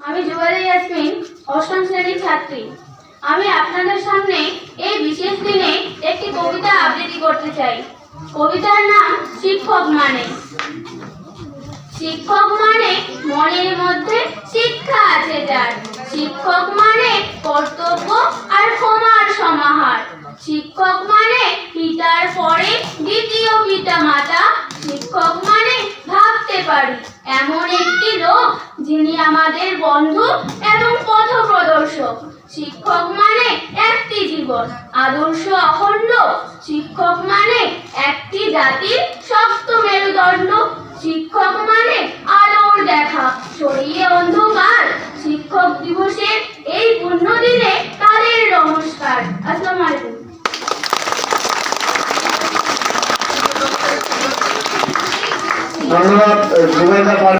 আমি জুবারি ইয়াসমিন, অষ্টম শ্রেণির ছাত্রী। আমি আপনাদের সামনে এই বিশেষ দিনে একটি কবিতা আবৃত্তি করতে চাই। কবিতার নাম শিক্ষক মানে। শিক্ষক মানে মনের মধ্যে শিক্ষা আছে যার। শিক্ষক মানে পারি এমন একটি লোক যিনি আমাদের বন্ধু এবং পথ প্রদর্শক শিক্ষক মানে একটি জীবন। আদর্শ অখণ্ড। শিক্ষক মানে একটি জাতির শক্ত মেরুদণ্ড। শিক্ষক মানে আলোর দেখা। সরিয়ে ধন্যবাদ